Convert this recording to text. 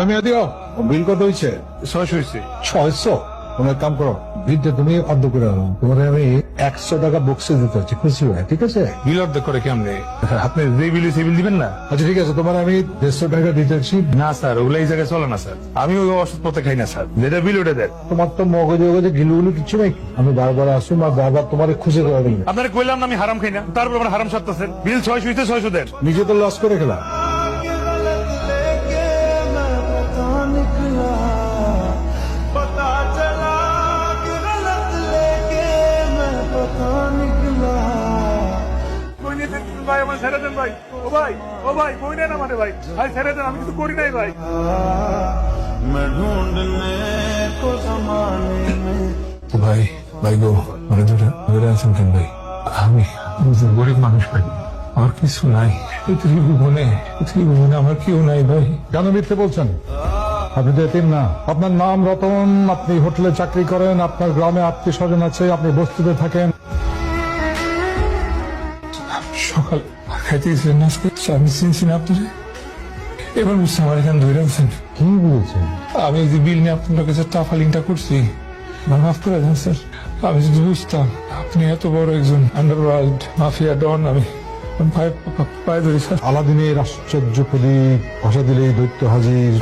আমি দিও বিল কত হয়েছে? ছয়শো হয়েছে। ছয়শো? কাম করো বিলটা তুমি অর্ধ করে আনো। তোমার আমি একশো টাকা বক্সে দিতে হচ্ছে খুশি হয় ঠিক আছে? বিল অর্ধেক করে কেমনে? আপনি যে বিল সে বিল দিবেন না? আচ্ছা ঠিক আছে তোমার আমি দেড়শো টাকা দিতে হচ্ছি না স্যার ওগুলো এই জায়গায় চলে না স্যার। আমি ওই ওষুধ পথে খাই না স্যার। যেটা বিল ওটা দেন। তোমার তো মগজে মগজে গিলুগুলো কিছু নাই। আমি বারবার আসুন আর বারবার তোমার খুশি করে দিলাম আপনার কইলাম না আমি হারাম খাই না। তারপর আমার হারাম সারতেছেন বিল ছয়শো হইতে ছয়শো দেন। নিজে তো লস করে খেলা ভাই আমার ছেড়ে দেন ভাই। ও ভাই ও ভাই কই নেন ভাই? ভাই ছেড়ে দেন আমি কিছু করি নাই ভাই। ভাই ভাই গো আছেন কেন ভাই? আমি গরিব মানুষ ভাই। আমার কিছু নাই। পৃথিবী ভুবনে পৃথিবী ভুবনে আমার কেউ নাই ভাই। কেন মিথ্যে বলছেন? আপনি তো এতিম না। আপনার নাম রতন আপনি হোটেলে চাকরি করেন আপনার গ্রামে আত্মীয় স্বজন আছে আপনি বস্তিতে থাকেন। সকাল খাইতে গেছিলেন আজকে। আমি চিনছি না আপনার। এবার বুঝছি আমার এখানে ধরে আছেন। কি বলছেন? আমি যে বিল নিয়ে আপনার কাছে টাফালিংটা করছি আমার মাফ করে দেন স্যার। আমি যদি বুঝতাম আপনি এত বড় একজন আন্ডারওয়ার্ল্ড মাফিয়া ডন আমি পায়ে ধরি স্যার। আলাদিনের আশ্চর্য প্রদীপ ভাষা দিলেই দৈত্য হাজির।